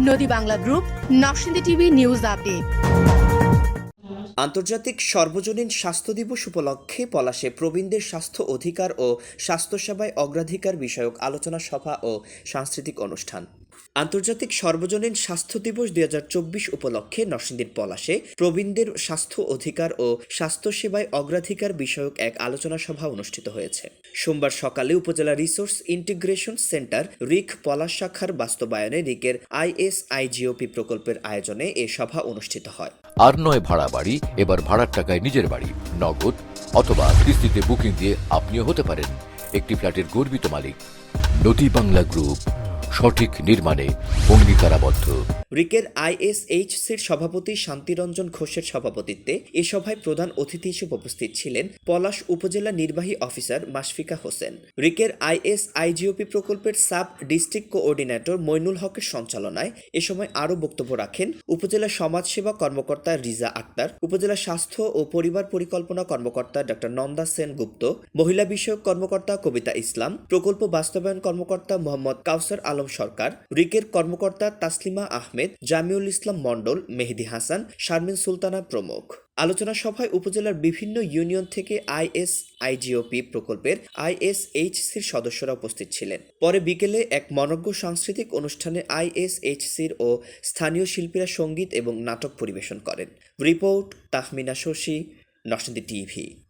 নদী Bangla group, Narsingdi TV news update. আন্তর্জাতিক সর্বজনীন স্বাস্থ্য দিবস উপলক্ষে পলাশে প্রবীণদের স্বাস্থ্য অধিকার ও স্বাস্থ্যসেবায় অগ্রাধিকার বিষয়ক আলোচনা সভা ও সাংস্কৃতিক অনুষ্ঠান। আন্তর্জাতিক সর্বজনীন স্বাস্থ্য দিবস দুই হাজার চব্বিশ উপলক্ষে নরসিংদীর পলাশে প্রবীণদের স্বাস্থ্য অধিকার ও স্বাস্থ্যসেবায় অগ্রাধিকার বিষয়ক এক আলোচনা সভা অনুষ্ঠিত হয়েছে। সোমবার সকালে উপজেলা রিসোর্স ইন্টিগ্রেশন সেন্টার রিক পলাশ শাখার বাস্তবায়নে রিকের আইএসআইজিওপি প্রকল্পের আয়োজনে এ সভা অনুষ্ঠিত হয়। আর নয় ভাড়া বাড়ি, এবার ভাড়ার টাকায় নিজের বাড়ি, নগদ অথবা কিস্তিতে বুকিং দিয়ে আপনিও হতে পারেন। একটি ফ্ল্যাটের গর্বিত মালিক। নদী বাংলা গ্রুপ। সঠিক নির্মাণে অঙ্গীকারাবদ্ধ। রিকের আইএসএইচসির সভাপতি শান্তিরঞ্জন ঘোষের সভাপতিত্বে এ সভায় প্রধান অতিথি হিসেবে উপস্থিত ছিলেন পলাশ উপজেলা নির্বাহী অফিসার মাশফিকা হোসেন। রিকের আইএসআইজিওপি প্রকল্পের সাব ডিস্ট্রিক্ট কোঅর্ডিনেটর মইনুল হকের সঞ্চালনায় এ সময় আরও বক্তব্য রাখেন উপজেলা সমাজসেবা কর্মকর্তা রিজা আক্তার, উপজেলা স্বাস্থ্য ও পরিবার পরিকল্পনা কর্মকর্তা ডক্টর নন্দা সেন গুপ্ত, মহিলা বিষয়ক কর্মকর্তা কবিতা ইসলাম, প্রকল্প বাস্তবায়ন কর্মকর্তা মোহাম্মদ কাউসার আলম সরকার, রিকের কর্মকর্তা তাসলিমা আহমেদ, জামিউল ইসলাম মণ্ডল, মেহেদি হাসান, শারমিন সুলতানা প্রমুখ। আলোচনা সভায় উপজেলার বিভিন্ন ইউনিয়ন থেকে আইএস, আইজিওপি প্রকল্পের আইএসএইচসির সদস্যরা উপস্থিত ছিলেন। পরে বিকেলে এক মনজ্ঞ সাংস্কৃতিক অনুষ্ঠানে আইএসএইচসির ও স্থানীয় শিল্পীরা সংগীত এবং নাটক পরিবেশন করেন। Report Tahmina Shoshi, Narsingdi TV.